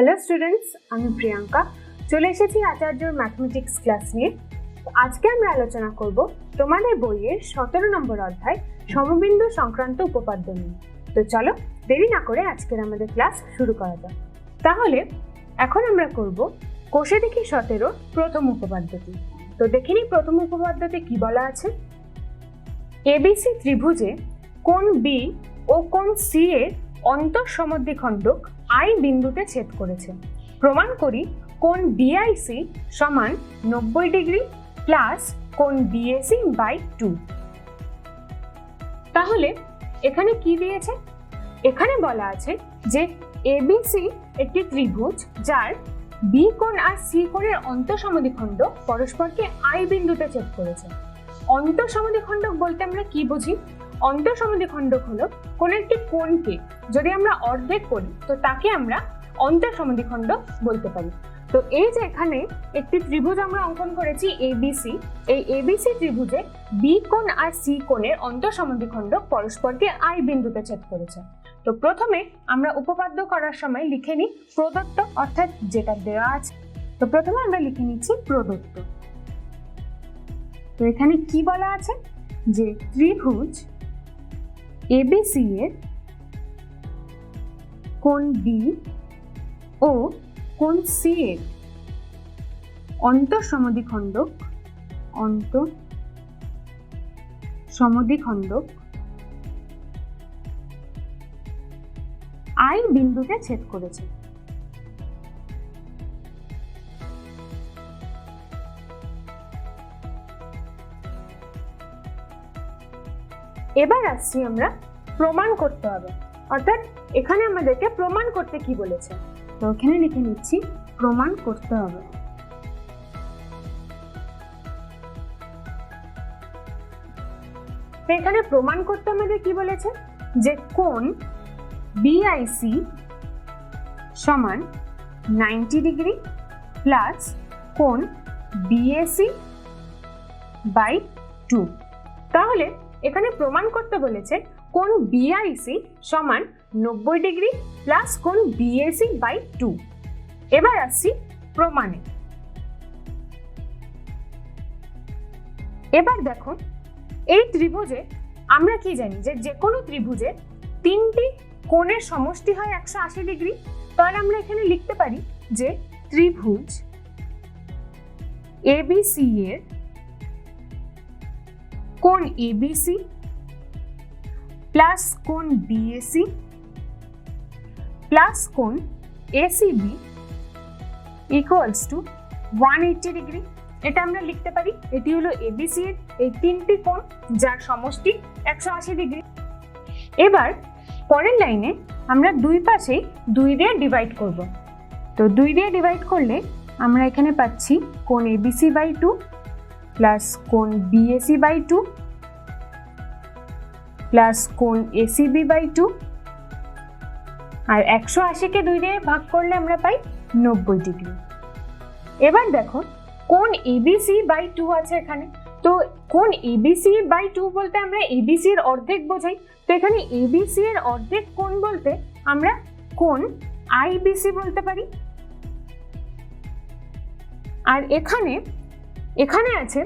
Hello students আমি প্রিয়াঙ্কা। চলে এসেছি আচার্যর ম্যাথমেটিক্স ক্লাস নিয়ে। আজকে আমরা আলোচনা করব তোমাদের বইয়ের সতেরো নম্বর অধ্যায়, সমবিন্দু সংক্রান্ত উপপাদ্য নিয়ে। তো চলো, দেরি না করে আজকের আমাদের ক্লাস শুরু করা যাক। তাহলে, এখন আমরা করব কোষে দেখি সতেরো প্রথম উপপাদ্যটি। তো দেখে নিই প্রথম উপপাদ্যতে কি বলা আছে? এবিসি ত্রিভুজে কোণ বি ও কোণ সি এর অন্তঃসমদ্বিখণ্ডক আই বিন্দুতে ছেদ করেছে। প্রমাণ করি কোণ বিআইসি সমান নব্বই ডিগ্রি প্লাস কোণ বিএসি বাই টু তাহলে এখানে কি দিয়েছে? এখানে বলা আছে যে এবিসি একটি ত্রিভুজ যার বি কোণ আর সি কোণের অন্তঃসমদ্বিখণ্ডক পরস্পরকে আই বিন্দুতে ছেদ করেছে। অন্তঃসমদ্বিখণ্ডক বলতে আমরা কি বুঝি? অন্তঃসমদ্বিখণ্ডক হলো কোন একটি কোণকে যদি আমরা অর্ধেক করি, তো তাকে আমরা অন্তঃসমদ্বিখণ্ডক বলতে পারি। তো এই যে এখানে একটি ত্রিভুজ আমরা অঙ্কন করেছি এবিসি এই এবিসি ত্রিভুজে বি কোণ আর সি কোণের অন্তঃসমদ্বিখণ্ডক পরস্পরকে আই বিন্দুতে ছেদ করেছে। তো প্রথমে আমরা উপপাদ্য করার সময় লিখে নিই প্রদত্ত, অর্থাৎ যেটা দেওয়া আছে। তো প্রথমে আমরা লিখে নিচ্ছি প্রদত্ত। তো এখানে কি বলা আছে? যে ত্রিভুজ এবিসি এর কোন বি ও কোন সি এর অন্তঃসমদ্বিখণ্ডক অন্ত সমদ্বিখণ্ডক আই বিন্দুতে ছেদ করেছে। এবার আসছি আমরা প্রমাণ করতে হবে। অর্থাৎ এখানে আমাদেরকে প্রমাণ করতে কি বলেছে? তো এখানে লিখে নিচ্ছি, প্রমাণ করতে হবে। এখানে প্রমাণ করতে আমাদের কি বলেছে? যে কোণ বিআইসি সমান নাইনটি ডিগ্রি প্লাস কোন বিএসি বাই টু। তাহলে এখানে প্রমাণ করতে বলেছে কোন বিআইসি সমান নব্বই ডিগ্রি প্লাস কোন বিএসি বাই টু এবার আসছি প্রমাণে। এবার দেখো এই ত্রিভুজে আমরা কি জানি যে যে কোনো ত্রিভুজে তিনটি কোণের সমষ্টি হয় একশো আশি ডিগ্রি। তাহলে আমরা এখানে লিখতে পারি যে ত্রিভুজ এবিসি এর কোণ এবিসি প্লাস কোণ বিএসি প্লাস কোণ ACB equals to one eighty degree এটা আমরা লিখতে পারি, এটি হলো এবিসি এর এই তিনটি কোণ যার সমষ্টি একশো আশি ডিগ্রি এবার পরের লাইনে আমরা দুই পাশেই দুই দিয়ে ডিভাইড করব। তো দুই দিয়ে ডিভাইড করলে আমরা এখানে পাচ্ছি কোণ এবিসি বাই টু প্লাস কোণ বিএসি বাই টু, প্লাস কোণ এসিবি বাই টু, আর একশো আশিকে দুই দিয়ে ভাগ করলে আমরা পাই নব্বই ডিগ্রি। এবার দেখো, কোণ এবিসি বাই টু আছে এখানে। তো কোণ এবিসি বাই টু বলতে আমরা এবিসি এর অর্ধেক বোঝাই। তো এখানে এবিসি এর অর্ধেক কোণ বলতে আমরা কোণ আইবিসি বলতে পারি। আর এখানে এখানে আছে,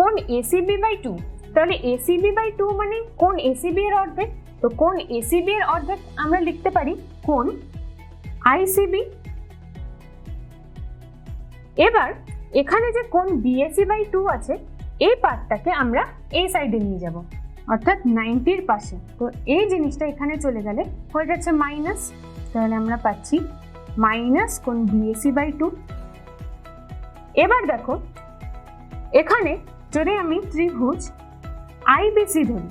কোন এসিবি বাই টু তাহলে এসিবি বাই টু মানে কোন এসিবি এর অর্ধেক? তো কোন এসিবি এর অর্ধেক আমরা লিখতে পারি কোন? আইসিবি এবার এখানে যে কোন বিএসি বাই টু আছে, এই পার্টটাকে আমরা এই সাইডে নিয়ে যাব। অর্থাৎ নাইনটির পাশে। তো এই জিনিসটা এখানে চলে গেলে হয়ে যাচ্ছে মাইনাস তাহলে আমরা পাচ্ছি মাইনাস কোন বিএসি বাই টু এবার দেখো এখানে যদি আমি ত্রিভুজ আইবিসি ধরি,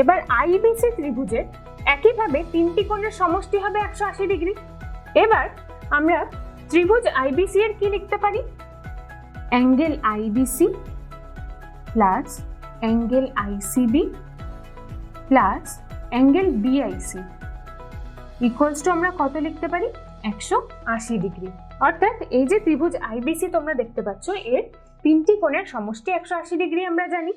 এবার আইবিসি ত্রিভুজের একইভাবে তিনটি কোণের সমষ্টি হবে একশো আশি ডিগ্রি। এবার আমরা ত্রিভুজ আইবিসি এর কি লিখতে পারি? Angle IBC plus angle ICB plus angle BIC equals to আমরা কত লিখতে পারি? একশো আশি ডিগ্রি। অর্থাৎ এই যে ত্রিভুজ আইবিসি তোমরা দেখতে পাচ্ছ, এর তিনটি কোণের সমষ্টি একশো আশি ডিগ্রি আমরা জানি।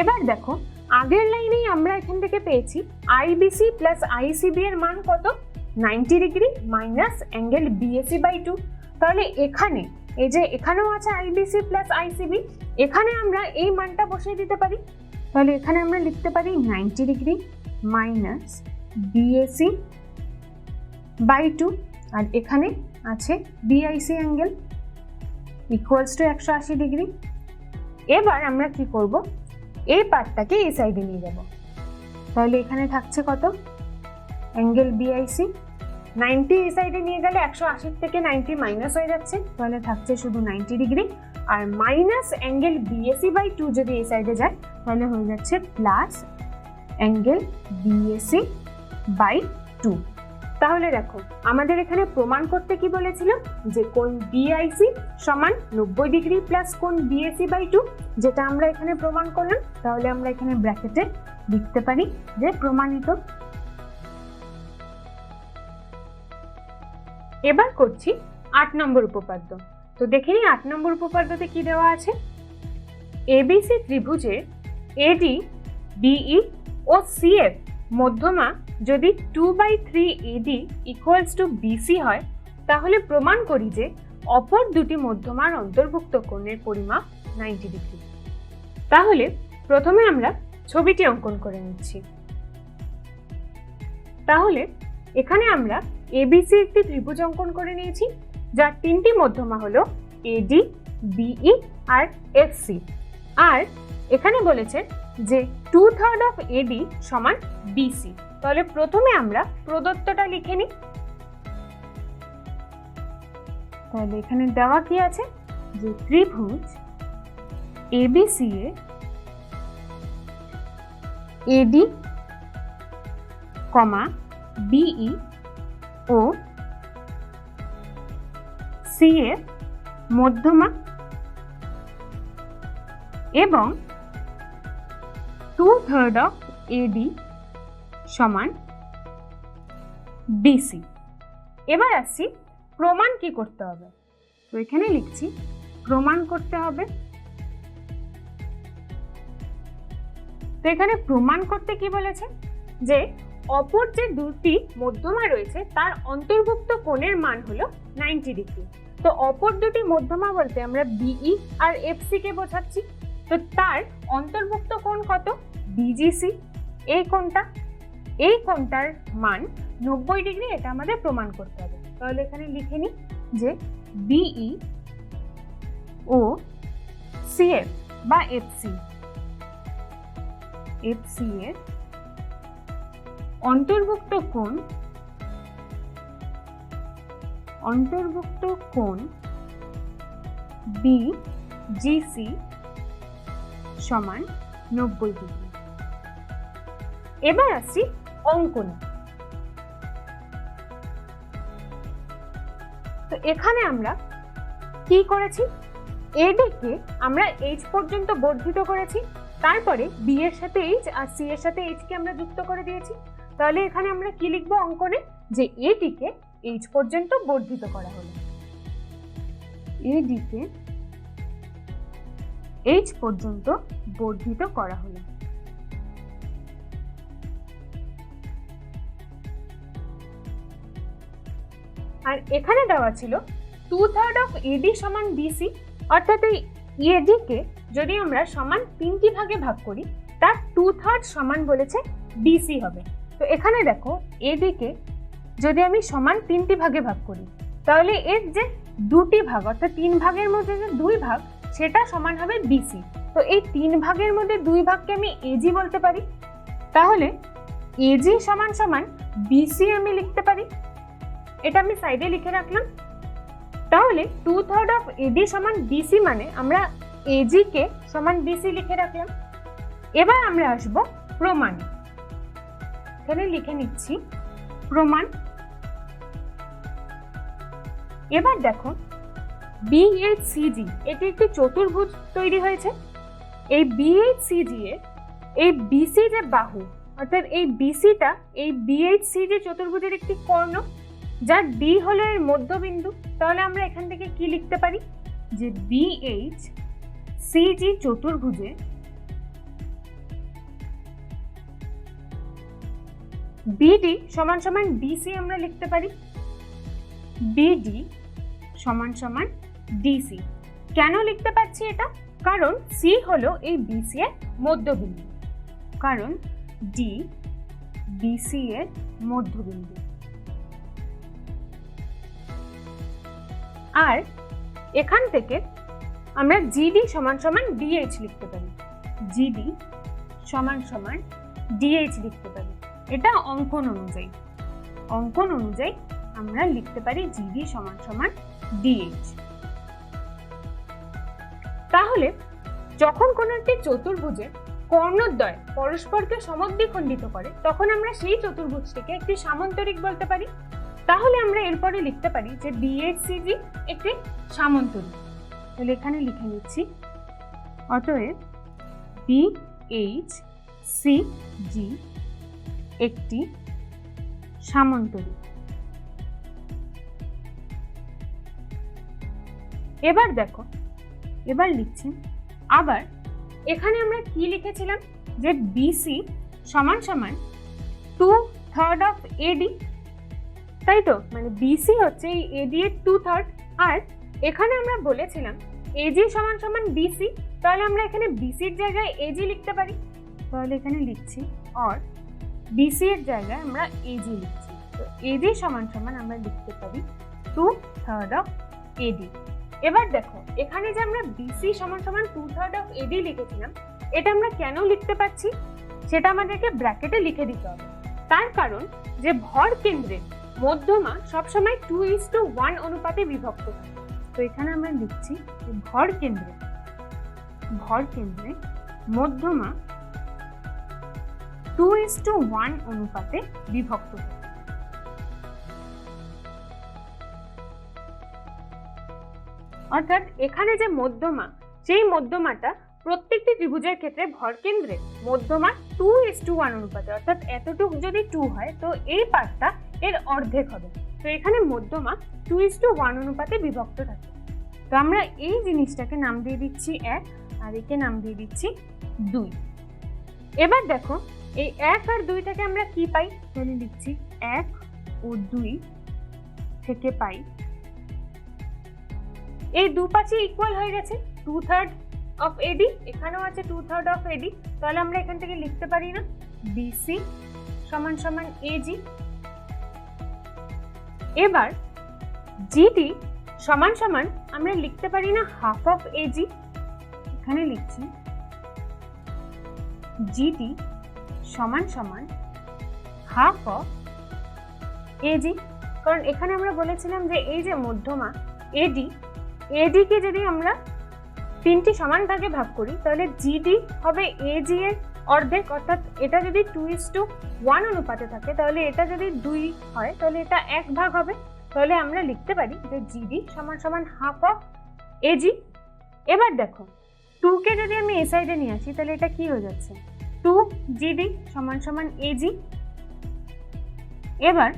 এবার দেখো, আগের লাইনেই আমরা এখান থেকে পেয়েছি আইবিসি প্লাস আইসিবি এর মান কত? Ninety degree minus angle BAC by two তাহলে এখানে, এই যে এখানেও আছে আইবিসি প্লাস আইসিবি এখানে আমরা এই মানটা বসিয়ে দিতে পারি। তাহলে এখানে আমরা লিখতে পারি ninety degree minus BAC by two আর এখানে আছে বিআইসি অ্যাঙ্গেল ইকুয়ালস টু একশো আশি ডিগ্রি এবার আমরা কি করব? এই পার্টটাকে এই সাইডে নিয়ে যাব। তাহলে এখানে থাকছে কত? অ্যাঙ্গেল বিআইসি নাইনটি এই সাইডে নিয়ে গেলে একশো আশির থেকে নাইনটি মাইনাস হয়ে যাচ্ছে। তাহলে থাকছে শুধু ninety degree R minus angle BAC by two যদি এই সাইডে যায়, তাহলে হয়ে যাচ্ছে plus angle BAC by two তাহলে দেখো, আমাদের এখানে প্রমাণ করতে কি বলেছিল যে কোন বিআইসি সমান নব্বই ডিগ্রি প্লাস কোন বিএসি বাই টু যেটা আমরা এখানে প্রমাণ করলাম। তাহলে আমরা এখানে ব্র্যাকেটে লিখতে পারি যে প্রমাণিত। এবার করছি আট নম্বর উপপাদ্য। তো দেখে নিই, আট নম্বর উপপাদ্যতে কি দেওয়া আছে? এবিসি ত্রিভুজে এডি বিই ও সিএফ মধ্যমা যদি two by three AD equals to BC হয়, তাহলে প্রমাণ করি যে অপর দুটি মধ্যমার অন্তর্ভুক্ত কোণের পরিমাপ নাইনটি ডিগ্রি তাহলে প্রথমে আমরা ছবিটি অঙ্কন করে নিচ্ছি। তাহলে এখানে আমরা এবিসি একটি ত্রিভুজ অঙ্কন করে নিয়েছি, যার তিনটি মধ্যমা হলো এডি বিই আর এফসি আর এখানে বলেছে যে টু থার্ড অফ এডি সমান বিসি তাহলে প্রথমে আমরা প্রদত্তটা লিখে নিই। তাহলে এখানে দেওয়া কি আছে? যে ত্রিভুজ এবিসি এ এডি কমা বিই ও সি এর মধ্যমা এবং টু থার্ড অফ এডি সমান বিসি এবার আসছি প্রমাণ কি করতে হবে? তো এখানে লিখছি, প্রমাণ করতে হবে। তো এখানে প্রমাণ করতে কি বলেছে? যে অপর যে দুটি মধ্যমা রয়েছে, তার অন্তর্ভুক্ত কোণের মান হলো নাইনটি ডিগ্রি তো অপর দুটি মধ্যমা বলতে আমরা বিই আর এফসি কে বোঝাচ্ছি। তো তার অন্তর্ভুক্ত কোণ কত? বিজিসি এই কোণটা এই কোণটার মান নব্বই ডিগ্রি, এটা আমাদের প্রমাণ করতে হবে। তাহলে এখানে লিখে নিই যে বিই ও সিএফ বা এফসি এফসি এর অন্তর্ভুক্ত কোণ অন্তর্ভুক্ত কোণ বি জিসি সমান নব্বই ডিগ্রি। এবার আসি অঙ্কন। তো এখানে আমরা কি করেছি? এডিকে আমরা এইচ পর্যন্ত বর্ধিত করেছি, তারপরে বি এর সাথে এইচ আর সি এর সাথে এইচ কে আমরা যুক্ত করে দিয়েছি। তাহলে এখানে আমরা কি লিখব অঙ্কনে? যে এটিকে এইচ পর্যন্ত বর্ধিত করা হলো। এডিকে এইচ পর্যন্ত বর্ধিত করা হলো। আর এখানে দেওয়া ছিল টু থার্ড অফ এডি সমান বিসি অর্থাৎ এই এডিকে যদি আমরা সমান তিনটি ভাগে ভাগ করি, তার টু থার্ড সমান বলেছে বিসি হবে। তো এখানে দেখো এডিকে যদি আমি সমান তিনটি ভাগে ভাগ করি, তাহলে এর যে দুটি ভাগ, অর্থাৎ তিন ভাগের মধ্যে যে দুই ভাগ, সেটা সমান হবে বিসি তো এই তিন ভাগের মধ্যে দুই ভাগকে আমি এজি বলতে পারি। তাহলে এজি সমান সমান বিসি আমি লিখতে পারি। এটা আমি সাইডে লিখে রাখলাম। তাহলে টু থার্ড অফ এডি সমান বিসি মানে আমরা এজি কে সমান বিসি লিখে রাখলাম। এবার আমরা আসব প্রমাণ। এখানে লিখে নিচ্ছি প্রমাণ। এবার দেখো বিএইচসিজি এটি একটি চতুর্ভুজ তৈরি হয়েছে। এই বিএইচসিজি এর এই বিসি যে বাহু, অর্থাৎ এই বিসিটা এই বিএইচসিজি চতুর্ভুজের একটি কর্ণ যার ডি হলো এর মধ্যবিন্দু, তাহলে আমরা এখান থেকে কি লিখতে পারি? যে বিএইচ সিজি চতুর্ভুজে বিডি সমান সমান ডিসি আমরা লিখতে পারি। বিডি সমান সমান ডিসি কেন লিখতে পারছি এটা? কারণ সি হলো এই বিসি এর মধ্যবিন্দু। কারণ ডি বিসি এর মধ্যবিন্দু। আর এখান থেকে আমরা জিডি সমান সমান ডিএইচ লিখতে পারি। জিডি সমান সমান ডিএইচ লিখতে পারি। এটা অঙ্কন অনুযায়ী। অঙ্কন অনুযায়ী আমরা লিখতে পারি জিডি সমান সমান ডিএইচ তাহলে যখন কোনো একটি চতুর্ভুজের কর্ণদ্বয় পরস্পরকে সমদ্বিখণ্ডিত করে, তখন আমরা সেই চতুর্ভুজটিকে একটি সামান্তরিক বলতে পারি। তাহলে আমরা এরপরে লিখতে পারি যে বিএসসিজি একটি সামান্তরিক তাহলে এখানে লিখে নিচ্ছি, অতএব বি এইচ সি জি একটি সামান্তরিক এবার দেখো, এবার লিখছি, আবার এখানে আমরা কি লিখেছিলাম? যে বিসি সমান সমান টু থার্ড অফ এডি তাই তো? মানে বিসি হচ্ছে এই এডি এর টু থার্ড আর এখানে আমরা বলেছিলাম এজি সমান সমান বিসি তাহলে আমরা এখানে বিসির জায়গায় এজি লিখতে পারি। তাহলে এখানে লিখছি অর বিসি এর জায়গায় আমরা এজি লিখছি। তো এজি সমান সমান আমরা লিখতে পারি টু থার্ড অফ এডি এবার দেখো, এখানে যে আমরা বিসি সমান সমান টু থার্ড অফ এডি লিখেছিলাম, এটা আমরা কেন লিখতে পাচ্ছি সেটা আমাদেরকে ব্র্যাকেটে লিখে দিতে হবে। তার কারণ যে ভর কেন্দ্রে মধ্যমা সবসময় টু ইস টু ওয়ান অনুপাতে বিভক্ত তো এখানে আমরা লিখছি ভর কেন্দ্রে ভর কেন্দ্রে মধ্যমা টু ইস টু ওয়ান অনুপাতে বিভক্ত অর্থাৎ এখানে যে মধ্যমা, সেই মধ্যমাটা প্রত্যেকটি ত্রিভুজের ক্ষেত্রে ভরকেন্দ্রে মধ্যমা টু ইস টু ওয়ান অনুপাতে। অর্থাৎ এতটুক যদি টু হয়, তো এই পার্টটা এর অর্ধেক হবে। তো এখানে মধ্যমা টু ইস টু ওয়ান অনুপাতে বিভক্ত থাকে। তো আমরা এই জিনিসটাকে নাম দিয়ে দিচ্ছি এক, আর একে নাম দিয়ে দিচ্ছি দুই। এবার দেখো, এই এক আর দুইটাকে আমরা কি পাই? তাহলে লিখছি এক ও দুই থেকে পাই। এই দু পাশে ইকুয়াল হয়ে গেছে টু থার্ড অফ এডি এখানেও আছে টু থার্ড অফ এডি তাহলে আমরা এখান থেকে লিখতে পারি না। বিসি সমান সমান এজি এবার জিডি সমান সমান আমরা লিখতে পারি না হাফ অফ এজি এখানে লিখছি জিডি সমান সমান হাফ অফ এজি কারণ এখানে আমরা বলেছিলাম যে এই যে মধ্যমা এডি এডিকে যদি আমরা তিনটি সমান ভাগে ভাগ করি, তাহলে জিডি হবে এজি এর অর্ধেক, অর্থাৎ এটা যদি টু ইস টু ওয়ান অনুপাতে থাকে, তাহলে এটা যদি দুই হয়, তাহলে এটা এক ভাগ হবে। তাহলে আমরা লিখতে পারি যে জিডি সমান সমান হাফ অফ এজি এবার দেখো টুকে যদি আমি এ সাইডে নিয়ে আসি, তাহলে এটা কি হয়ে যাচ্ছে? টু জিডি সমান সমান এজি এবার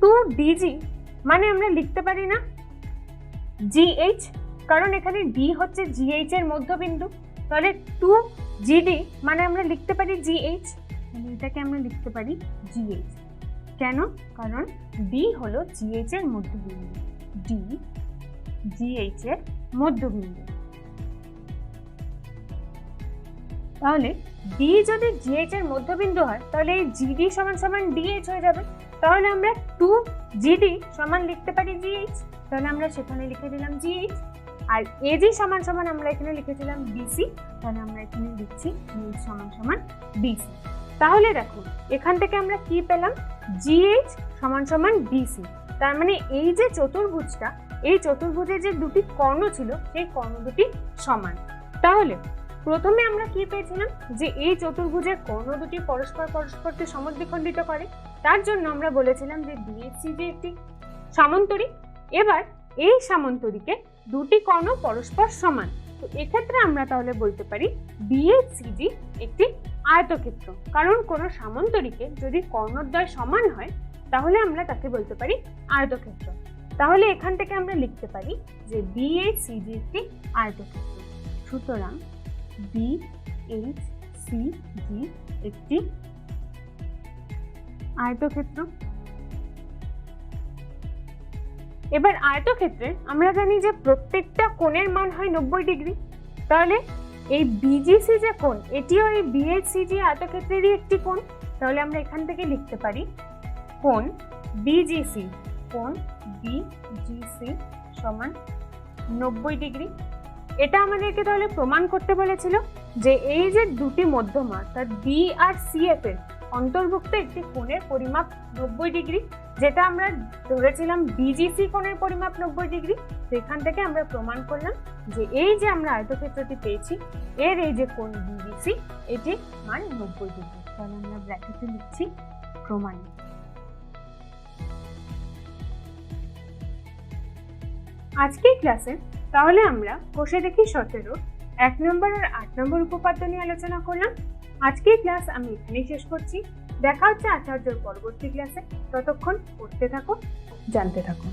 টু ডিজি মানে আমরা লিখতে পারি না জিএইচ কারণ এখানে ডি হচ্ছে জিএইচ এর মধ্যবিন্দু। তাহলে টু জিডি মানে আমরা লিখতে পারি জিএইচ মানে এটাকে আমরা লিখতে পারি জিএইচ কেন? কারণ ডি হলো জিএইচ এর মধ্যবিন্দু। ডি জিএইচ এর মধ্যবিন্দু। তাহলে ডি যদি জিএইচ এর মধ্যবিন্দু হয়, তাহলে এই জিডি সমান সমান ডিএইচ হয়ে যাবে। তাহলে আমরা টু জিডি সমান লিখতে পারি জিএইচ তাহলে আমরা সেখানে লিখে দিলাম জিএইচ আর এজি সমান সমান আমরা এখানে লিখেছিলাম বিসি তাহলে আমরা এখানে লিখছি জিএইচ সমান সমান বিসি তাহলে দেখো, এখান থেকে আমরা কি পেলাম? জিএইচ সমান সমান বিসি তার মানে এই যে চতুর্ভুজটা, এই চতুর্ভুজের যে দুটি কর্ণ ছিল, সেই কর্ণ দুটি সমান। তাহলে প্রথমে আমরা কি পেয়েছিলাম? যে এই চতুর্ভুজের কর্ণ দুটি পরস্পর পরস্পরকে সমদ্বিখণ্ডিত করে। তার জন্য আমরা বলেছিলাম যে ডিএসসি যে একটি সামান্তরিক এবার এই সামান্তরিকে দুটি কর্ণ পরস্পর সমান। তো এক্ষেত্রে আমরা তাহলে বলতে পারি বিএসিজি একটি আয়তক্ষেত্র। কারণ কোনো সামান্তরিকে যদি কর্ণদ্বয় সমান হয়, তাহলে আমরা তাকে বলতে পারি আয়তক্ষেত্র। তাহলে এখান থেকে আমরা লিখতে পারি যে বিএসিজি একটি আয়তক্ষেত্র। সুতরাং বি এইচ সি জি একটি আয়তক্ষেত্র। এবার আয়তক্ষেত্রে আমরা জানি যে প্রত্যেকটা কোণের মান হয় নব্বই ডিগ্রি। তাহলে এই বিজিসি যে কোণ, এটিও এই বিএসিজি আয়তক্ষেত্রেরই একটি কোণ। তাহলে আমরা এখান থেকে লিখতে পারি কোণ বিজিসি কোণ বিজিসি সমান নব্বই ডিগ্রি। এটা আমাদেরকে তাহলে প্রমাণ করতে বলেছিল যে এই যে দুটি মধ্যমা অর্থাৎ বি আর সিএফ এর অন্তর্ভুক্ত একটি কোণের পরিমাপ নব্বই ডিগ্রি। যেটা আমরা ধরেছিলাম বিজিসি কোণের পরিমাপ নব্বই ডিগ্রি, সেখান থেকে আমরা প্রমাণ করলাম যে এই যে আমরা আয়তক্ষেত্রটি পেয়েছি, এর এই যে কোণ বিজিসি এটি মান নব্বই ডিগ্রি। তাহলে আমরা ব্র্যাকেটে লিখছি প্রমাণ। আজকের ক্লাসে তাহলে আমরা কোষে দেখি সতেরো, এক নম্বর আর আট নম্বর উপপাদ্য নিয়ে আলোচনা করলাম। আজকের ক্লাস আমি এখানেই শেষ করছি। দেখা হচ্ছে আচার্যর পরবর্তী ক্লাসে। ততক্ষণ পড়তে থাকো, জানতে থাকো।